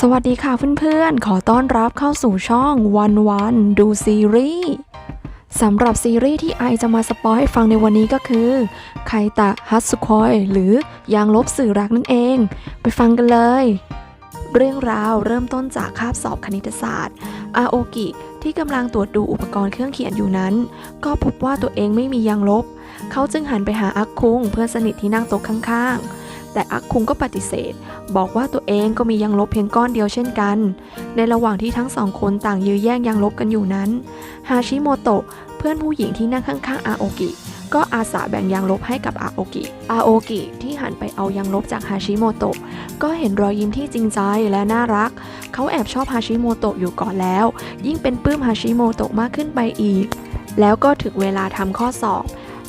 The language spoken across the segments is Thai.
สวัสดีค่ะเพื่อนๆ ขอต้อนรับเข้าสู่ช่องวันวันดูซีรีส์สำหรับซีรีส์ที่ไอจะมาสปอยให้ฟังในวันนี้ก็คือไคตะฮัตสุคอยหรือยางลบสื่อรักนั่นเอง ไปฟังกันเลย เรื่องราวเริ่มต้นจากคาบสอบคณิตศาสตร์ อาโอกิที่กำลังตรวจดูอุปกรณ์เครื่องเขียนอยู่นั้น ก็พบว่าตัวเองไม่มียางลบ เขาจึงหันไปหาอักคุงเพื่อนสนิทที่นั่งโต๊ะข้างๆ แต่อักคุงก็ปฏิเสธ บอกว่าตัวเองก็มียางลบเพียงก้อนเดียวเช่นกัน ในระหว่างที่ทั้งสองคนต่างยื้อแย่งยางลบกันอยู่นั้น ฮาชิโมโตะเพื่อนผู้หญิงที่นั่งข้างๆอาโอกิก็อาสาแบ่งยางลบให้กับอาโอกิ อาโอกิที่หันไปเอายางลบจากฮาชิโมโตะก็เห็นรอยยิ้มที่จริงใจและน่ารัก เขาแอบชอบฮาชิโมโตะอยู่ก่อนแล้ว ยิ่งเป็นปลื้มฮาชิโมโตะมากขึ้นไปอีก แล้วก็ถึงเวลาทำข้อสอบ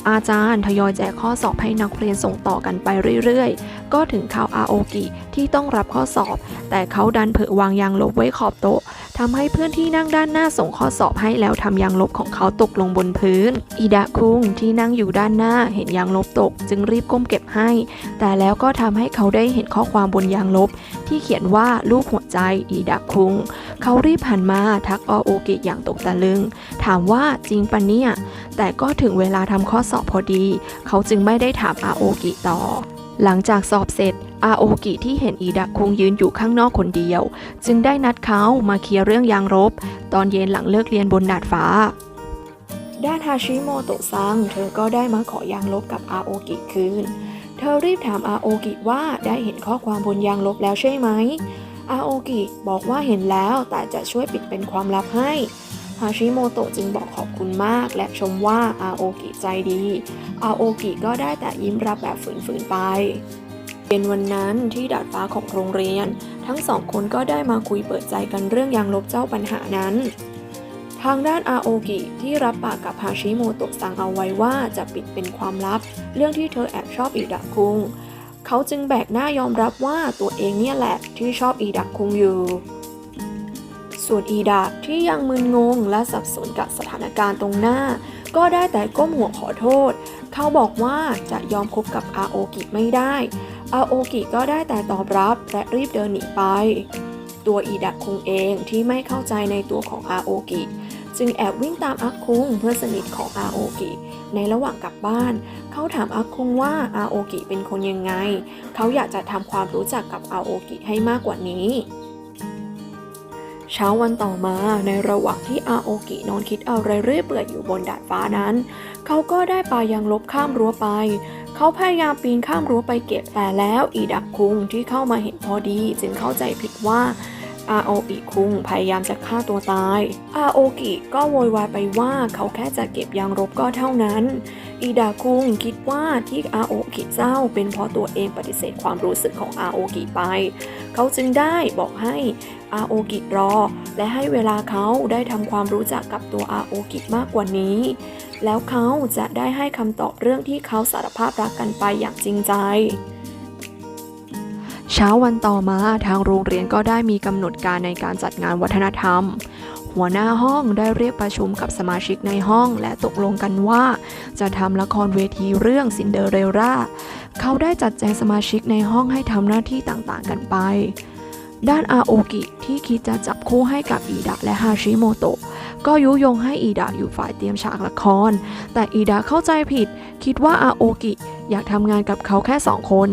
อาจารย์ทยอยแจกข้อสอบให้นักเรียนส่งต่อกันไปเรื่อยๆ ก็ถึงข่าวอาโอกิที่ต้องรับข้อสอบ แต่เขาดันเผลอวางยางลบไว้ขอบโต๊ะ ทำให้เพื่อนที่นั่งด้านหน้าส่งข้อสอบให้แล้วทำยางลบของเขาตกลงบนพื้น อิดะคุงที่นั่งอยู่ด้านหน้าเห็นยางลบตก จึงรีบก้มเก็บให้ แต่แล้วก็ทำให้เขาได้เห็นข้อความบนยางลบ ที่เขียนว่ารูปหัวใจอิดะคุง เขารีบหันมาทักอาโอกิอย่างตกตะลึง ถามว่าจริงปะเนี่ย แต่ก็ถึงเวลาทำข้อสอบพอดี เขาจึงไม่ได้ถามอาโอกิต่อหลังจากสอบเสร็จ อาโอกิที่เห็นอีดะคงยืนอยู่ข้างนอกคนเดียว จึงได้นัดเขามาเคลียร์เรื่องยางรบ ตอนเย็นหลังเลิกเรียนบนดาดฟ้า ด้านฮาชิโมโตะซังเธอก็ได้มาขอยางลบกับอาโอกิคืน เธอรีบถามอาโอกิว่าได้เห็นข้อความบนยางลบแล้วใช่ไหมอาโอกิบอกว่าเห็นแล้วแต่จะช่วยปิดเป็นความลับให้ฮาชิโมโตะจึงบอกขอบคุณมาก และชมว่าอาโอกิใจดีอาโอกิก็ได้แต่ยิ้มรับแบบฝืนๆไป เป็นวันนั้นที่ดาดฟ้าของโรงเรียน ทั้งสองคนก็ได้มาคุยเปิดใจกันเรื่องยางลบเจ้าปัญหานั้น ทางด้านอาโอกิที่รับปากกับฮาชิโมโตะสั่งเอาไว้ว่าจะปิดเป็นความลับ เรื่องที่เธอแอบชอบอีดะคุง เขาจึงแบกหน้ายอมรับว่าตัวเองเนี่ยแหละที่ชอบอีดะคุงอยู่ส่วนอีดะที่ยังมึนงงและสับสนกับสถานการณ์ตรงหน้า ก็ได้แต่ก้มหัวขอโทษ เขาบอกว่าจะยอมคบกับอาโอกิไม่ได้ อาโอกิก็ได้แต่ตอบรับและรีบเดินหนีไป ตัวอีดะคุงเองที่ไม่เข้าใจในตัวของอาโอกิจึงแอบวิ่งตามอาคุงเพื่อนสนิทของอาโอกิ ในระหว่างกลับบ้าน เขาถามอาคุงว่าอาโอกิเป็นคนยังไง เขาอยากจะทำความรู้จักกับอาโอกิให้มากกว่านี้ เช้าวันต่อมาในระหว่างที่อาโอกินอนคิดอะไรเรื่อยเปื่อยอยู่บนดาดฟ้านั้น เขาก็ได้ปายางลบข้ามรั้วไป เขาพยายามปีนข้ามรั้วไปเก็บแต่แล้วอีดักคุงที่เข้ามาเห็นพอดีจึงเข้าใจผิดว่าอาโอกิคุงพยายามจะฆ่าตัวตาย อาโอกิก็โวยวายไปว่าเขาแค่จะเก็บยางลบก็เท่านั้น อีดาคุงคิดว่าที่อาโอกิเศร้าเป็นเพราะตัวเองปฏิเสธความรู้สึกของอาโอกิไป เขาจึงได้บอกให้อาโอกิรอ และให้เวลาเขาได้ทำความรู้จักกับตัวอาโอกิมากกว่านี้ แล้วเขาจะได้ให้คำตอบเรื่องที่เขาสารภาพรักกันไปอย่างจริงใจเช้าวันต่อมาทางโรงเรียนก็ได้มีกำหนดการในการจัดงานวัฒนธรรม หัวหน้าห้องได้เรียกประชุมกับสมาชิกในห้องและตกลงกันว่า จะทำละครเวทีเรื่องซินเดอเรลล่า เขาได้จัดแจงสมาชิกในห้องให้ทำหน้าที่ต่างๆกันไป ด้านอาโอกิที่คิดจะจับคู่ให้กับอีดะและฮาชิโมโตะก็ยุยงให้อีดะอยู่ฝ่ายเตรียมฉากละคร แต่อีดะเข้าใจผิด คิดว่าอาโอกิอยากทำงานกับเขาแค่สองคน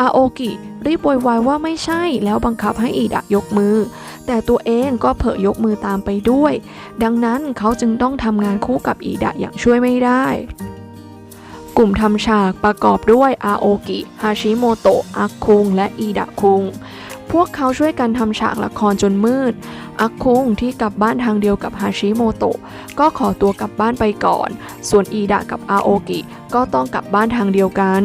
อาโอกิรีบโวยวายว่าไม่ใช่แล้วบังคับให้อีดะยกมือ แต่ตัวเองก็เผลอยกมือตามไปด้วย ดังนั้นเขาจึงต้องทำงานคู่กับอีดะอย่างช่วยไม่ได้กลุ่มทำฉากประกอบด้วยอาโอกิ ฮาชิโมโตะ อักคุง และอีดะคุง พวกเขาช่วยกันทำฉากละครจนมืด อักคุงที่กลับบ้านทางเดียวกับฮาชิโมโตะก็ขอตัวกลับบ้านไปก่อน ส่วนอีดะกับอาโอกิ ก็ต้องกลับบ้านทางเดียวกัน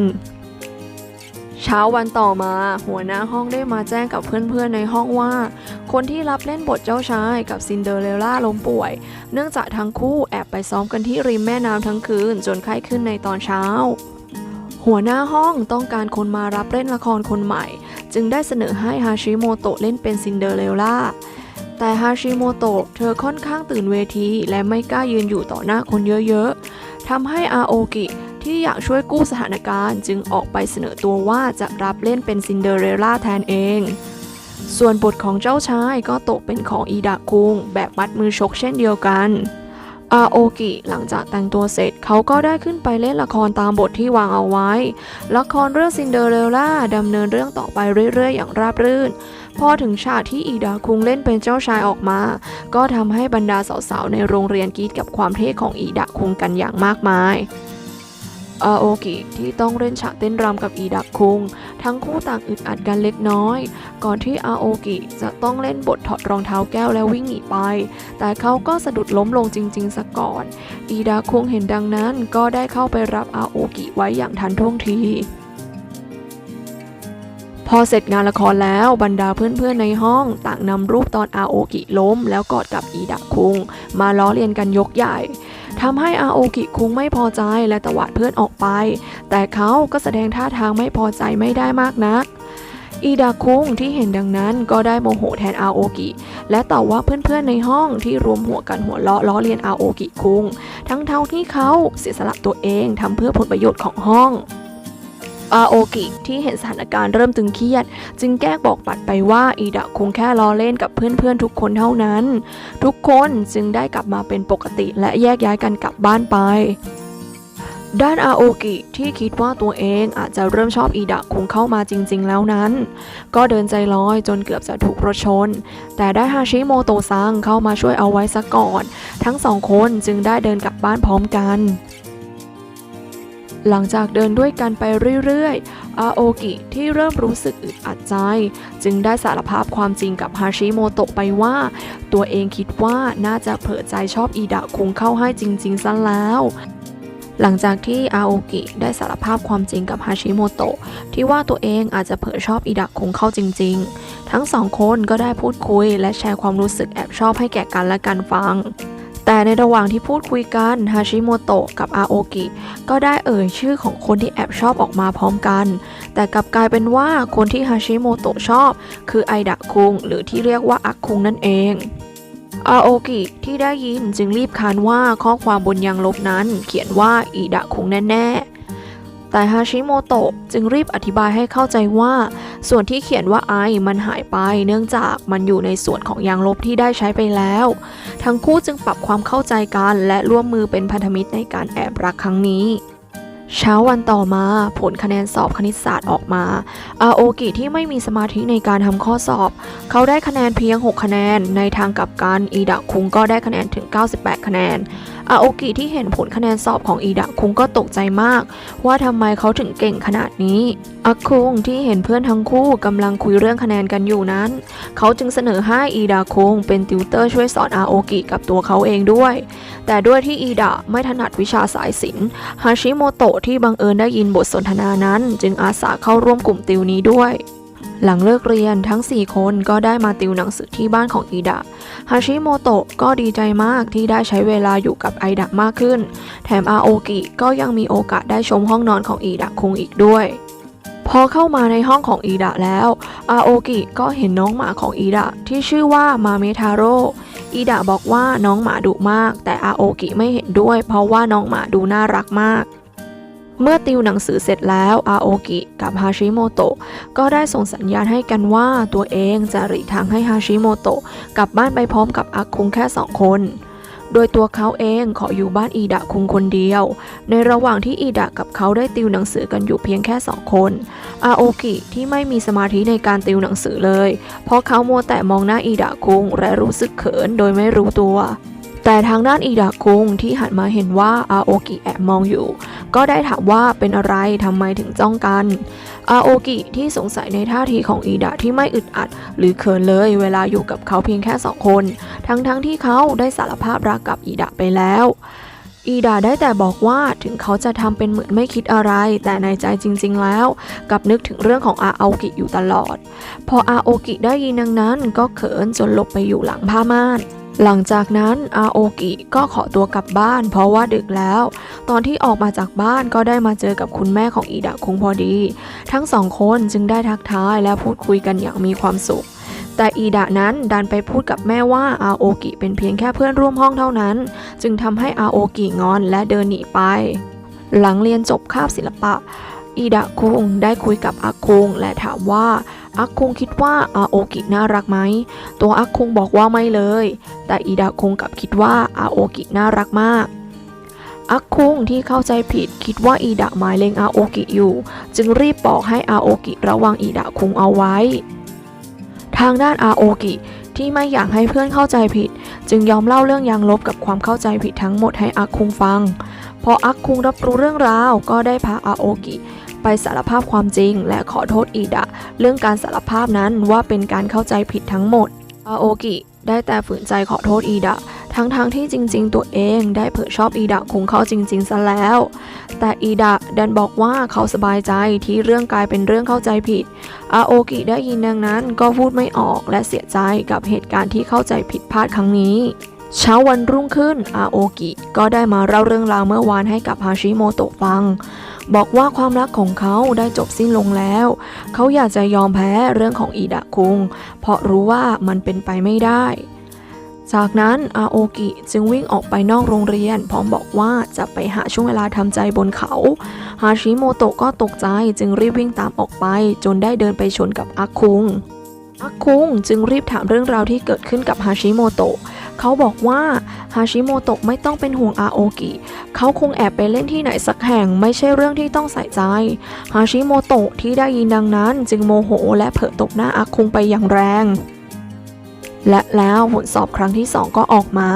เช้าวันต่อมา หัวหน้าห้องได้มาแจ้งกับเพื่อนๆในห้องว่า คนที่รับเล่นบทเจ้าชายกับซินเดอเรลล่าล้มป่วย เนื่องจากทั้งคู่แอบไปซ้อมกันที่ริมแม่น้ำทั้งคืน จนไข้ขึ้นในตอนเช้า หัวหน้าห้องต้องการคนมารับเล่นละครคนใหม่ จึงได้เสนอให้ฮาชิโมโตะเล่นเป็นซินเดอเรลล่าแต่ฮาชิโมโตะเธอค่อนข้างตื่นเวที และไม่กล้ายืนอยู่ต่อหน้าคนเยอะๆทำให้อาโอกิ ที่อยากช่วยกู้สถานการณ์จึงออกไปเสนอตัวว่าจะรับเล่นเป็นซินเดอเรลล่าแทนเอง ส่วนบทของเจ้าชายก็ตกเป็นของอีดะคุงแบบมัดมือชกเช่นเดียวกันอาโอกิหลังจากแต่งตัวเสร็จเขาก็ได้ขึ้นไปเล่นละครตามบทที่วางเอาไว้ ละครเรื่องซินเดอเรลล่าดำเนินเรื่องต่อไปเรื่อยๆ อย่างราบรื่น พอถึงฉากที่อีดาคุงเล่นเป็นเจ้าชายออกมา ก็ทำให้บรรดาสาวๆ ในโรงเรียนกรีดกับความเท่ของอีดาคุงกันอย่างมากมาย อาโอกิที่ต้องเล่นฉากเต้นรำกับอีดักคุง ทั้งคู่ต่างอึดอัดกันเล็กน้อย ก่อนที่อาโอกิจะต้องเล่นบทถอดรองเท้าแก้วและวิ่งหนีไป แต่เขาก็สะดุดล้มลงจริง ๆซะก่อน อีดาคุงเห็นดังนั้นก็ได้เข้าไปรับอาโอกิไว้อย่างทันท่วงทีพอเสร็จงานละครแล้วบรรดาเพื่อนๆในห้องต่างนำรูปตอนอาโอกิล้ม แล้วกอดกับอีดะคุง มาล้อเลียนกันยกใหญ่ ทำให้อาโอกิคุงไม่พอใจและตวาดเพื่อนออกไป แต่เขาก็แสดงท่าทางไม่พอใจไม่ได้มากนักอีดาคุงที่เห็นดังนั้นก็ได้โมโหแทนอาโอกิและต่อว่าเพื่อนๆในห้องที่รวมหัวกันหัวเราะล้อเลียนอาโอกิคุงทั้งเท่าที่เขาเสียสละตัวเองทำเพื่อผลประโยชน์ของห้อง อาโอกิที่เห็นสถานการณ์เริ่มตึงเครียด จึงแก้บอกปัดไปว่าอีดะคงแค่ล้อเล่นกับเพื่อนๆทุกคนเท่านั้น ทุกคนจึงได้กลับมาเป็นปกติและแยกย้ายกันกลับบ้านไป ด้านอาโอกิที่คิดว่าตัวเองอาจจะเริ่มชอบอีดะคงเข้ามาจริงๆแล้วนั้น ก็เดินใจลอยจนเกือบจะถูกรถชน แต่ได้ฮาชิโมโตซังเข้ามาช่วยเอาไว้ซะก่อน ทั้งสองคนจึงได้เดินกลับบ้านพร้อมกัน หลังจากเดินด้วยกันไปเรื่อยๆ อาโอกิที่เริ่มรู้สึกอึดอัดใจ จึงได้สารภาพความจริงกับฮาชิโมโตะไปว่า ตัวเองคิดว่าน่าจะเผลอใจชอบอีดะคุงเข้าให้จริงๆซะแล้ว หลังจากที่อาโอกิได้สารภาพความจริงกับฮาชิโมโตะที่ว่าตัวเองอาจจะเผลอชอบอีดะคุงเข้าจริง ๆ ทั้งสองคนก็ได้พูดคุยและแชร์ความรู้สึกแอบชอบให้แก่กันและกันฟัง แต่ในระหว่างที่พูดคุยกันฮาชิโมโตะกับอาโอกิก็ได้เอ่ยชื่อของคนที่แอบชอบออกมาพร้อมกัน แต่กลับกลายเป็นว่าคนที่ฮาชิโมโตะชอบ คือไอดะคุง หรือที่เรียกว่าอักคุงนั่นเองอาโอกิที่ได้ยินจึงรีบคานว่าข้อความบนยางลบนั้น เขียนว่าอีดะคุงแน่ๆ แต่ฮาชิโมโตะจึงรีบอธิบายให้เข้าใจว่า ส่วนที่เขียนว่าไอมันหายไปเนื่องจากมันอยู่ในส่วนของยางลบที่ได้ใช้ไปแล้ว ทั้งคู่จึงปรับความเข้าใจกันและร่วมมือเป็นพันธมิตรในการแอบรักครั้งนี้เช้าวันต่อมาผลคะแนนสอบคณิตศาสตร์ออกมา อาโอกิที่ไม่มีสมาธิในการทำข้อสอบ เขาได้คะแนนเพียง 6 คะแนน ในทางกลับกันอีดะคุงก็ได้คะแนนถึง 98 คะแนน อาโอกิที่เห็นผลคะแนนสอบของอีดะคุงก็ตกใจมาก ว่าทำไมเขาถึงเก่งขนาดนี้อาคุงที่เห็นเพื่อนทั้งคู่กำลังคุยเรื่องคะแนนกันอยู่นั้น เขาจึงเสนอให้อีดาคุงเป็นติวเตอร์ช่วยสอนอาโอกิกับตัวเขาเองด้วย แต่ด้วยที่อีดะไม่ถนัดวิชาสายศิลป์ฮาชิโมโตะที่บังเอิญได้ยินบทสนทนานั้น จึงอาสาเข้าร่วมกลุ่มติวนี้ด้วย หลังเลิกเรียนทั้ง 4 คนก็ได้มาติวหนังสือที่บ้านของอีดะฮาชิโมโตะก็ดีใจมากที่ได้ใช้เวลาอยู่กับไอดะมากขึ้น แถมอาโอกิก็ยังมีโอกาสได้ชมห้องนอนของอีดะคุงอีกด้วย พอเข้ามาในห้องของอีดะแล้วอาโอกิก็เห็นน้องหมาของอีดะที่ชื่อว่ามาเมทาโร่อีดะบอกว่าน้องหมาดุมาก แต่อาโอกิไม่เห็นด้วย เพราะว่าน้องหมาดูน่ารักมาก เมื่อติวหนังสือเสร็จแล้วอาโอกิกับฮาชิโมโตะก็ได้ส่งสัญญาณให้กันว่าตัวเองจะหลีกทางให้ฮาชิโมโตะกลับบ้านไปพร้อมกับอาคุงแค่สองคน โดยตัวเขาเองขออยู่บ้านอีดะคุงคนเดียว ในระหว่างที่อีดะกับเขาได้ติวหนังสือกันอยู่เพียงแค่สองคนอาโอกิที่ไม่มีสมาธิในการติวหนังสือเลย เพราะเขามัวแต่มองหน้าอีดะคุงและรู้สึกเขินโดยไม่รู้ตัว แต่ทางด้านอีดะคุงที่หันมาเห็นว่าอาโอกิแอบมองอยู่ ก็ได้ถามว่าเป็นอะไรทำไมถึงจ้องกัน อาโอกิที่สงสัยในท่าทีของอีดะที่ไม่อึดอัด หรือเขินเลยเวลาอยู่กับเขาเพียงแค่สองคน ทั้งๆทที่เขาได้สารภาพรักกับอีดะไปแล้วอีดาได้แต่บอกว่าถึงเขาจะทำเป็นเหมือนไม่คิดอะไร แต่ในใจจริงๆแล้ว กับนึกถึงเรื่องของอาโอกิอยู่ตลอด พออาโอกิได้ยินดังนั้นก็เขินจนหลบไปอยู่หลังผ้าม่าน หลังจากนั้นอาโอกิก็ขอตัวกลับบ้าน เพราะว่าดึกแล้ว ตอนที่ออกมาจากบ้านก็ได้มาเจอกับคุณแม่ของอีดะคุงพอดี ทั้งสองคนจึงได้ทักทายและพูดคุยกันอย่างมีความสุข แต่อีดะนั้นดันไปพูดกับแม่ว่าอาโอกิเป็นเพียงแค่เพื่อนร่วมห้องเท่านั้น จึงทำให้อาโอกิงอนและเดินหนีไป หลังเรียนจบคาบศิลปะอีดะคุงได้คุยกับอาคุงและถามว่า อักคุงคิดว่าอาโอกิน่ารักไหม ตัวอักคุงบอกว่าไม่เลย แต่อิดะคุงกลับคิดว่าอาโอกิน่ารักมาก อักคุงที่เข้าใจผิดคิดว่าอิดะหมายเลงอาโอกิอยู่ จึงรีบบอกให้อาโอกิระวังอิดะคุงเอาไว้ ทางด้านอาโอกิที่ไม่อยากให้เพื่อนเข้าใจผิด จึงยอมเล่าเรื่องยางลบกับความเข้าใจผิดทั้งหมดให้อักคุงฟัง พออักคุงรับรู้เรื่องราวก็ได้พาอาโอกิ ไปสารภาพความจริง และขอโทษอิดะ เรื่องการสารภาพนั้นว่าเป็นการเข้าใจผิดทั้งหมดอาโอกิได้แต่ฝืนใจขอโทษอีดะ ทั้งๆทที่จริง ๆ ตัวเองได้เผยชอบอีดะคงเข้าจริง ๆ ซะแล้ว แต่อีดะดันบอกว่าเขาสบายใจที่เรื่องกลายเป็นเรื่องเข้าใจผิด อาโอกิได้ยินดังนั้นก็พูดไม่ออกและเสียใจกับเหตุการณ์ที่เข้าใจผิดพลาดครั้งนี้ เช้าวันรุ่งขึ้นอาโอกิก็ได้มาเล่าเรื่องราวเมื่อวานให้กับฮาชิโมโตะฟัง บอกว่าความรักของเขาได้จบสิ้นลงแล้ว เขาอยากจะยอมแพ้เรื่องของอีดะคุง เพราะรู้ว่ามันเป็นไปไม่ได้ จากนั้นอาโอกิจึงวิ่งออกไปนอกโรงเรียน พร้อมบอกว่าจะไปหาช่วงเวลาทำใจบนเขา ฮาชิโมโตะก็ตกใจจึงรีบวิ่งตามออกไป จนได้เดินไปชนกับอาคุงอาคุงจึงรีบถามเรื่องราวที่เกิดขึ้นกับฮาชิโมโตะ เขาบอกว่าฮาชิโมโตะไม่ต้องเป็นห่วงอาโอกิ เขาคงแอบไปเล่นที่ไหนสักแห่งไม่ใช่เรื่องที่ต้องใส่ใจ ฮาชิโมโตะที่ได้ยินดังนั้นจึงโมโหและเผลอตบหน้าอาคุงไปอย่างแรง และแล้วผลสอบครั้งที่ 2 ก็ออกมา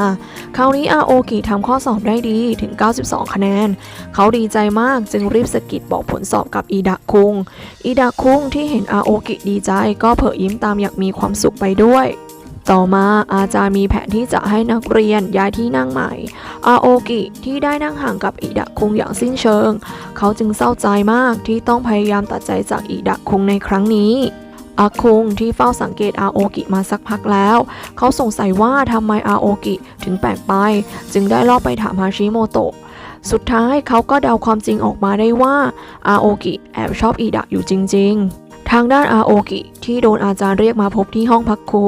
คราวนี้อาโอกิทำข้อสอบได้ดีถึง 92 คะแนน เขาดีใจมากจึงรีบสะกิดบอกผลสอบกับอีดะคุง อีดะคุงที่เห็นอาโอกิดีใจก็เผยยิ้มตามอย่างมีความสุขไปด้วย ต่อมาอาจารย์มีแผนที่จะให้นักเรียนย้ายที่นั่งใหม่ อาโอกิที่ได้นั่งห่างกับอิดะคุงอย่างสิ้นเชิง เขาจึงเศร้าใจมากที่ต้องพยายามตัดใจจากอิดะคุงในครั้งนี้อาคุงที่เฝ้าสังเกตอาโอกิมาสักพักแล้ว เขาสงสัยว่าทำไมอาโอกิถึงแปลกไป จึงได้ลอบไปถามฮาชิโมโตะ สุดท้ายเขาก็เดาความจริงออกมาได้ว่าอาโอกิแอบชอบอิดะอยู่จริง ๆ ทางด้านอาโอกิที่โดนอาจารย์เรียกมาพบที่ห้องพักครู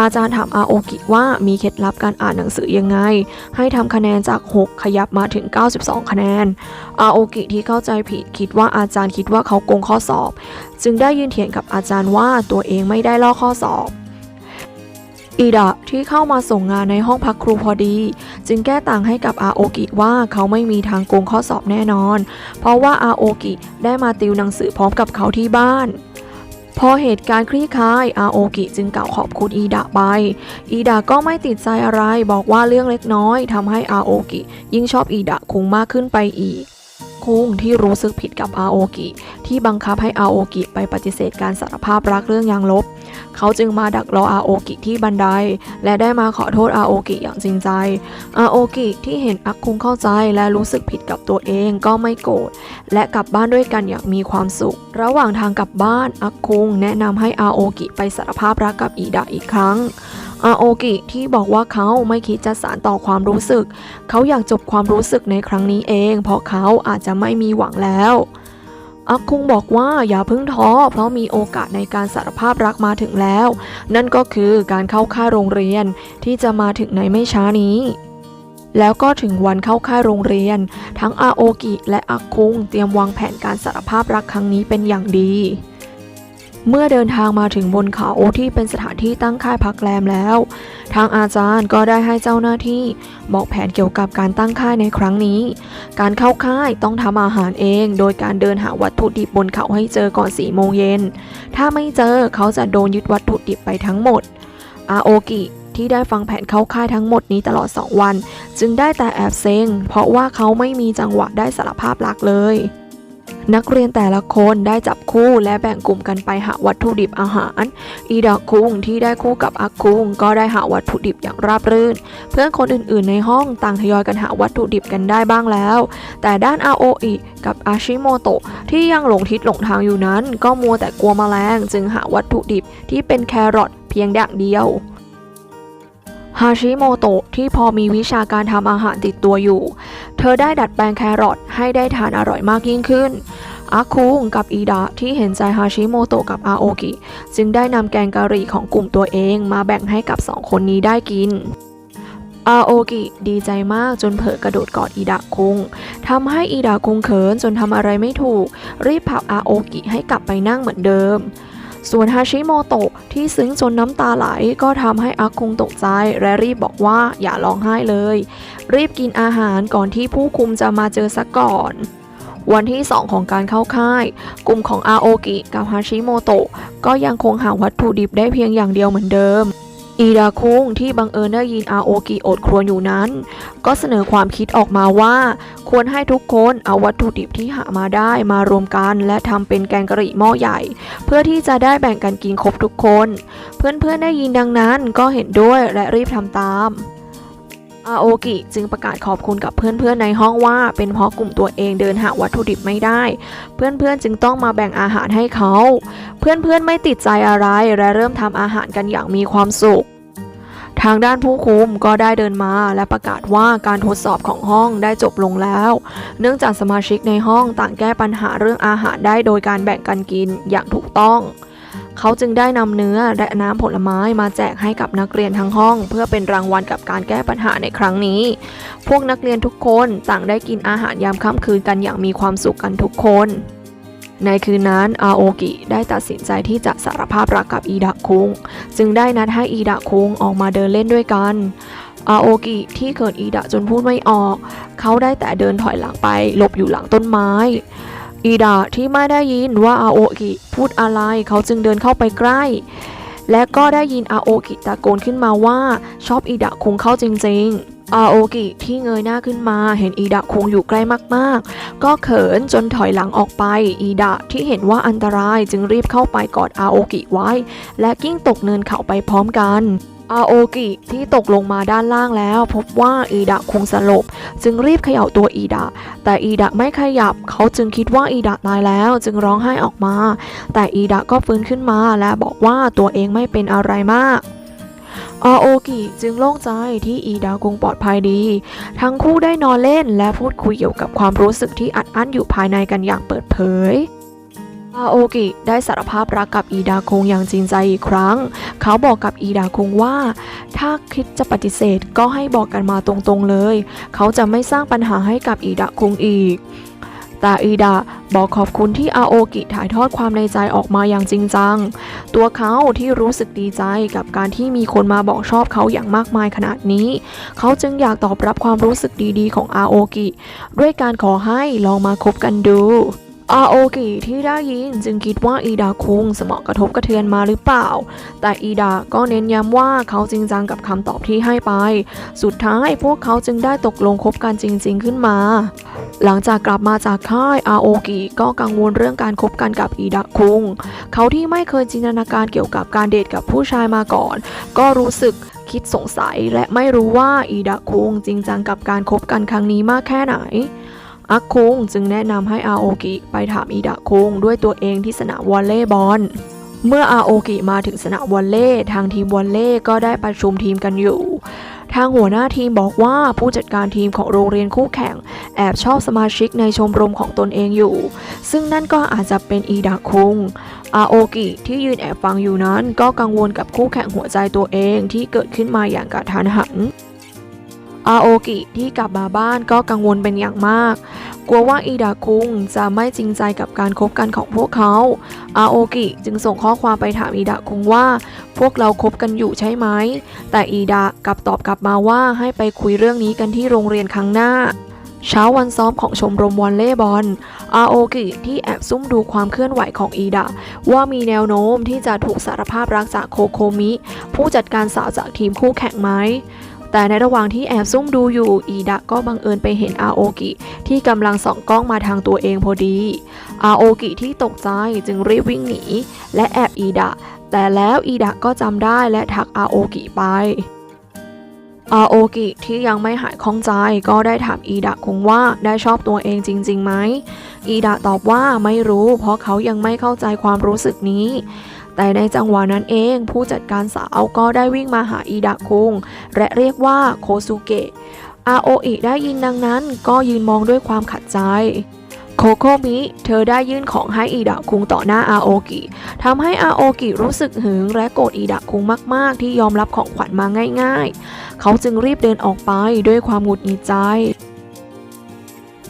อาจารย์ถามอาโอกิว่ามีเคล็ดลับการอ่านหนังสือยังไง ให้ทำคะแนนจาก 6 ขยับมาถึง 92 คะแนนอาโอกิที่เข้าใจผิดคิดว่าอาจารย์คิดว่าเขาโกงข้อสอบ จึงได้ยืนเถียงกับอาจารย์ว่าตัวเองไม่ได้ลอกข้อสอบอีดะที่เข้ามาส่งงานในห้องพักครูพอดี จึงแก้ต่างให้กับอาโอกิว่าเขาไม่มีทางโกงข้อสอบแน่นอน เพราะว่าอาโอกิได้มาติวหนังสือพร้อมกับเขาที่บ้าน พอเหตุการณ์คลี่คลายอาโอกิจึงกล่าวขอบคุณอีดะไป อีดะก็ไม่ติดใจอะไรบอกว่าเรื่องเล็กน้อยทำให้อาโอกิยิ่งชอบอีดะคุงมากขึ้นไปอีก คุงที่รู้สึกผิดกับอาโอกิที่บังคับให้อาโอกิไปปฏิเสธการสารภาพรักเรื่องยางลบ เขาจึงมาดักรออาโอกิที่บันได และได้มาขอโทษอาโอกิอย่างจริงใจอาโอกิที่เห็นอักคุงเข้าใจและรู้สึกผิดกับตัวเองก็ไม่โกรธและกลับบ้านด้วยกันอย่างมีความสุข ระหว่างทางกลับบ้านอักคุงแนะนำให้อาโอกิไปสารภาพรักกับอีดะอีกครั้ง อาโอกิที่บอกว่าเขาไม่คิดจะสานต่อความรู้สึก เขาอยากจบความรู้สึกในครั้งนี้เอง เพราะเขาอาจจะไม่มีหวังแล้วอักคุงบอกว่าอย่าพิ่งท้อเพราะมีโอกาสในการสารภาพรักมาถึงแล้ว นั่นก็คือการเข้าค่ายโรงเรียนที่จะมาถึงในไม่ช้านี้ แล้วก็ถึงวันเข้าค่ายโรงเรียน ทั้งอาโอกิและอักคุงเตรียมวางแผนการสารภาพรักครั้งนี้เป็นอย่างดี เมื่อเดินทางมาถึงบนเขาที่เป็นสถานที่ตั้งค่ายพักแรมแล้ว ทางอาจารย์ก็ได้ให้เจ้าหน้าที่บอกแผนเกี่ยวกับการตั้งค่ายในครั้งนี้ การเข้าค่ายต้องทำอาหารเอง โดยการเดินหาวัตถุดิบบนเขาให้เจอก่อน4โมงเย็น ถ้าไม่เจอเขาจะโดนยึดวัตถุดิบไปทั้งหมด อาโอกิที่ได้ฟังแผนเข้าค่ายทั้งหมดนี้ตลอด 2 วัน จึงได้แต่แอบเซ็งเพราะว่าเขาไม่มีจังหวะได้สารภาพรักเลย นักเรียนแต่ละคนได้จับคู่และแบ่งกลุ่มกันไปหาวัตถุดิบอาหาร อีดาคุงที่ได้คู่กับอาคุงก็ได้หาวัตถุดิบอย่างราบรื่น เพื่อนคนอื่นๆในห้องต่างทยอยกันหาวัตถุดิบกันได้บ้างแล้ว แต่ด้านอาโออิกับอาชิโมโตะที่ยังหลงทิศหลงทางอยู่นั้น ก็มัวแต่กลัวแมลงจึงหาวัตถุดิบที่เป็นแครอทเพียงอย่างเดียว ฮาชิโมโตะที่พอมีวิชาการทำอาหารติดตัวอยู่ เธอได้ดัดแปลงแครอทให้ได้ทานอร่อยมากยิ่งขึ้นอาคุงกับอีดะที่เห็นใจฮาชิโมโตะกับอาโอกิ จึงได้นำแกงกะหรี่ของกลุ่มตัวเองมาแบ่งให้กับสองคนนี้ได้กินอาโอกิดีใจมากจนเผลอกระโดดกอดอีดะคุงทำให้อีดะคุงเขินจนทำอะไรไม่ถูก รีบผลักอาโอกิให้กลับไปนั่งเหมือนเดิม ส่วนฮาชิโมโตะที่ซึ้งจนน้ำตาไหลก็ทำให้อาคุงตกใจและรีบบอกว่าอย่าร้องไห้เลย รีบกินอาหารก่อนที่ผู้คุมจะมาเจอซะก่อนวันที่ 2 ของการเข้าค่าย กลุ่มของอาโอกิกับฮาชิโมโตะก็ยังคงหาวัตถุดิบได้เพียงอย่างเดียวเหมือนเดิม อีดาคุงที่บังเอิญได้ยินอาโอกิอดครวญอยู่นั้น ก็เสนอความคิดออกมาว่า ควรให้ทุกคนเอาวัตถุดิบที่หามาได้มารวมกัน และทำเป็นแกงกะหรี่หม้อใหญ่ เพื่อที่จะได้แบ่งกันกินครบทุกคน เพื่อนๆได้ยินดังนั้นก็เห็นด้วยและรีบทำตาม อาโอกิจึงประกาศขอบคุณกับเพื่อนๆในห้องว่า เป็นเพราะกลุ่มตัวเองเดินหาวัตถุดิบไม่ได้ เพื่อนๆจึงต้องมาแบ่งอาหารให้เขา เพื่อนๆไม่ติดใจอะไรและเริ่มทำอาหารกันอย่างมีความสุข ทางด้านผู้คุมก็ได้เดินมาและประกาศว่าการทดสอบของห้องได้จบลงแล้ว เนื่องจากสมาชิกในห้องต่างแก้ปัญหาเรื่องอาหารได้โดยการแบ่งกันกินอย่างถูกต้อง เขาจึงได้นำเนื้อและน้ำผลไม้มาแจกให้กับนักเรียนทั้งห้อง เพื่อเป็นรางวัลกับการแก้ปัญหาในครั้งนี้ พวกนักเรียนทุกคนต่างได้กินอาหารยามค่ำคืนกันอย่างมีความสุขกันทุกคน ในคืนนั้นอาโอกิได้ตัดสินใจที่จะสารภาพรักกับอีดะคุงจึงได้นัดให้อีดะคุงออกมาเดินเล่นด้วยกันอาโอกิที่เขินอีดะจนพูดไม่ออก เขาได้แต่เดินถอยหลังไปหลบอยู่หลังต้นไม้ อีดะที่ไม่ได้ยินว่าอาโอกิพูดอะไรเขาจึงเดินเข้าไปใกล้ และก็ได้ยินอาโอกิตะโกนขึ้นมาว่าชอบอีดะคงเข้าจริงๆ อาโอกิที่เงยหน้าขึ้นมาเห็นอีดะคงอยู่ใกล้มากๆ ก็เขินจนถอยหลังออกไป อีดะที่เห็นว่าอันตรายจึงรีบเข้าไปกอดอาโอกิไว้ และกิ้งตกเนินเขาไปพร้อมกัน อาโอกิที่ตกลงมาด้านล่างแล้ว พบว่าอีดะคงสลบ จึงรีบเขย่าตัวอีดะ แต่อีดะไม่ขยับ เขาจึงคิดว่าอีดะตายแล้ว จึงร้องไห้ออกมา แต่อีดะก็ฟื้นขึ้นมาและบอกว่าตัวเองไม่เป็นอะไรมากอาโอกิจึงโล่งใจที่อีดาคงปลอดภัยดี ทั้งคู่ได้นอนเล่นและพูดคุยเกี่ยวกับความรู้สึกที่อัดอั้นอยู่ภายในกันอย่างเปิดเผย อาโอกิได้สารภาพรักกับอีดาคงอย่างจริงใจอีกครั้ง เขาบอกกับอีดาคงว่า ถ้าคิดจะปฏิเสธก็ให้บอกกันมาตรงๆเลย เขาจะไม่สร้างปัญหาให้กับอีดาคงอีก แต่อีดาบอกขอบคุณที่อาโอกิถ่ายทอดความในใจออกมาอย่างจริงจัง ตัวเขาที่รู้สึกดีใจกับการที่มีคนมาบอกชอบเขาอย่างมากมายขนาดนี้ เขาจึงอยากตอบรับความรู้สึกดีๆ ของอาโอกิด้วยการขอให้ลองมาคบกันดู อาโอกิที่ได้ยินจึงคิดว่าอีดาคุงสมองกระทบกระเทือนมาหรือเปล่า แต่อีดาก็เน้นย้ำว่าเขาจริงจังกับคำตอบที่ให้ไป สุดท้ายพวกเขาจึงได้ตกลงคบกันจริง ๆ ขึ้นมา หลังจากกลับมาจากค่ายอาโอกิก็กังวลเรื่องการคบกันกับอีดาคุง เขาที่ไม่เคยจินตนาการเกี่ยวกับการเดทกับผู้ชายมาก่อน ก็รู้สึกคิดสงสัยและไม่รู้ว่าอีดาคุงจริงจังกับการคบกันครั้งนี้มากแค่ไหน อักคุงจึงแนะนำให้อาโอกิไปถามอีดะคุงด้วยตัวเองที่สนามวอลเลย์บอล เมื่ออาโอกิมาถึงสนามวอลเลย์ทางทีมวอลเลย์ก็ได้ประชุมทีมกันอยู่ ทางหัวหน้าทีมบอกว่าผู้จัดการทีมของโรงเรียนคู่แข่ง แอบชอบสมาชิกในชมรมของตนเองอยู่ ซึ่งนั่นก็อาจจะเป็นอีดะคุงอาโอกิที่ยืนแอบฟังอยู่นั้นก็กังวลกับคู่แข่งหัวใจตัวเองที่เกิดขึ้นมาอย่างกระทันหัน อาโอกิที่กลับมาบ้านก็กังวลเป็นอย่างมาก กลัวว่าอีดาคุงจะไม่จริงใจกับการคบกันของพวกเขา อาโอกิจึงส่งข้อความไปถามอีดาคุงว่า พวกเราคบกันอยู่ใช่ไหม แต่อีดากลับตอบกลับมาว่าให้ไปคุยเรื่องนี้กันที่โรงเรียนครั้งหน้าเช้าวันซ้อมของชมรมวอลเลย์บอล อาโอกิที่แอบซุ่มดูความเคลื่อนไหวของอีดาว่ามีแนวโน้มที่จะถูกสารภาพรักจากโคโคมิ ผู้จัดการสาวจากทีมคู่แข่งไหม แต่ในระหว่างที่แอบซุ่มดูอยู่อีดะก็บังเอิญไปเห็นอาโอกิที่กำลังส่องกล้องมาทางตัวเองพอดี อาโอกิที่ตกใจจึงรีบวิ่งหนี และแอบอีดะ แต่แล้วอีดะก็จำได้และทักอาโอกิไปอาโอกิที่ยังไม่หายคล่องใจก็ได้ถามอีดะคงว่าได้ชอบตัวเองจริงๆไหมอีดะตอบว่าไม่รู้เพราะเขายังไม่เข้าใจความรู้สึกนี้ แต่ในจังหวะนั้นเอง ผู้จัดการสาวก็ได้วิ่งมาหาอีดะคุงและเรียกว่าโคซูเกะอาโออิได้ยินดังนั้นก็ยืนมองด้วยความขัดใจโคโคมิ เธอได้ยื่นของให้อีดะคุงต่อหน้าอาโอกิทำให้อาโอกิรู้สึกหึงและโกรธอีดะคุงมาก ๆ ที่ยอมรับของขวัญมาง่าย ๆ เขาจึงรีบเดินออกไปด้วยความหงุดหงิดใจ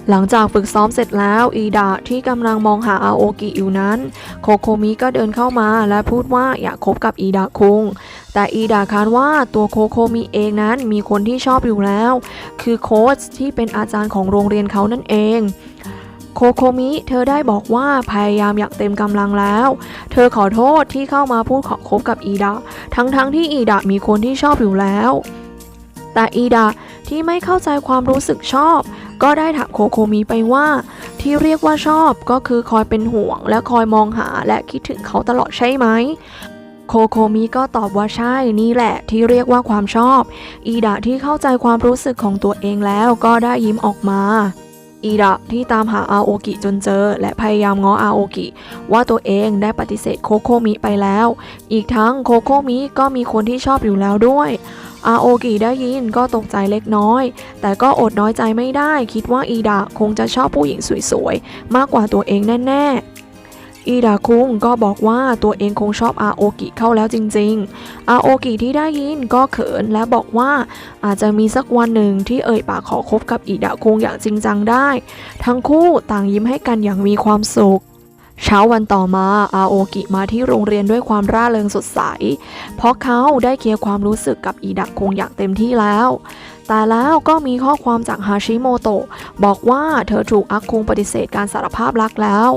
หลังจากฝึกซ้อมเสร็จแล้วอีดาที่กำลังมองหาอาโอกิอยู่นั้น โคโคมิก็เดินเข้ามาและพูดว่าอยากคบกับอีดาคุง แต่อีดาคาดว่าตัวโคโคมิเองนั้นมีคนที่ชอบอยู่แล้ว คือโค้ชที่เป็นอาจารย์ของโรงเรียนเขานั่นเองโคโคมิ เธอได้บอกว่าพยายามอย่างเต็มกำลังแล้ว เธอขอโทษที่เข้ามาพูดขอคบกับอีดาทั้งๆที่อีดามีคนที่ชอบอยู่แล้ว แต่อีดาที่ไม่เข้าใจความรู้สึกชอบ ก็ได้ถามโคโคมิไปว่า ที่เรียกว่าชอบก็คือคอยเป็นห่วง และคอยมองหาและคิดถึงเขาตลอดใช่ไหมโคโคมิก็ตอบว่าใช่นี่แหละที่เรียกว่าความชอบ อีดะที่เข้าใจความรู้สึกของตัวเองแล้วก็ได้ยิ้มออกมาอีดะที่ตามหาอาโอกิจนเจอ และพยายามง้ออาโอกิ ว่าตัวเองได้ปฏิเสธโคโคมิไปแล้ว อีกทั้งโคโคมิก็มีคนที่ชอบอยู่แล้วด้วย อาโอกิได้ยินก็ตกใจเล็กน้อย แต่ก็อดน้อยใจไม่ได้ คิดว่าอีดะคงจะชอบผู้หญิงสวยๆ มากกว่าตัวเองแน่ๆอีดาคุงก็บอกว่าตัวเองคงชอบอาโอกิเข้าแล้วจริงๆ อาโอกิที่ได้ยินก็เขินและบอกว่าอาจจะมีสักวันหนึ่งที่เอ่ยปากขอคบกับอีดาคุงอย่างจริงจังได้ ทั้งคู่ต่างยิ้มให้กันอย่างมีความสุข เช้าวันต่อมาอาโอกิมาที่โรงเรียนด้วยความร่าเริงสดใส เพราะเขาได้เคลียร์ความรู้สึกกับอีดะคงอย่างเต็มที่แล้ว แต่แล้วก็มีข้อความจากฮาชิโมโตะบอกว่าเธอถูกอักคุงปฏิเสธการสารภาพรักแล้ว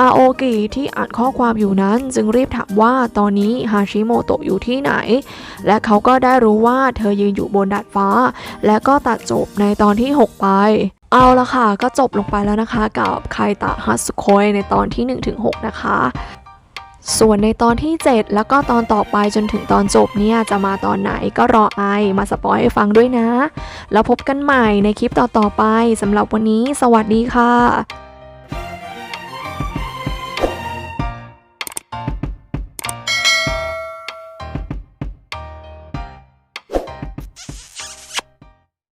อาโอกิที่อ่านข้อความอยู่นั้นจึงรีบถามว่าตอนนี้ฮาชิโมโตะอยู่ที่ไหน และเขาก็ได้รู้ว่าเธอยืนอยู่บนดาดฟ้า และก็ตัดจบในตอนที่ 6 ไป เอาละค่ะ ก็จบลงไปแล้วนะคะ กับไคตะฮัตสุโคยในตอนที่ 1-6 นะคะ ส่วนในตอนที่ 7 แล้วก็ตอนต่อไปจนถึงตอนจบเนี่ย จะมาตอนไหนก็รอไอมาสปอยให้ฟังด้วยนะ แล้วพบกันใหม่ในคลิปต่อๆไปสำหรับวันนี้ สวัสดีค่ะ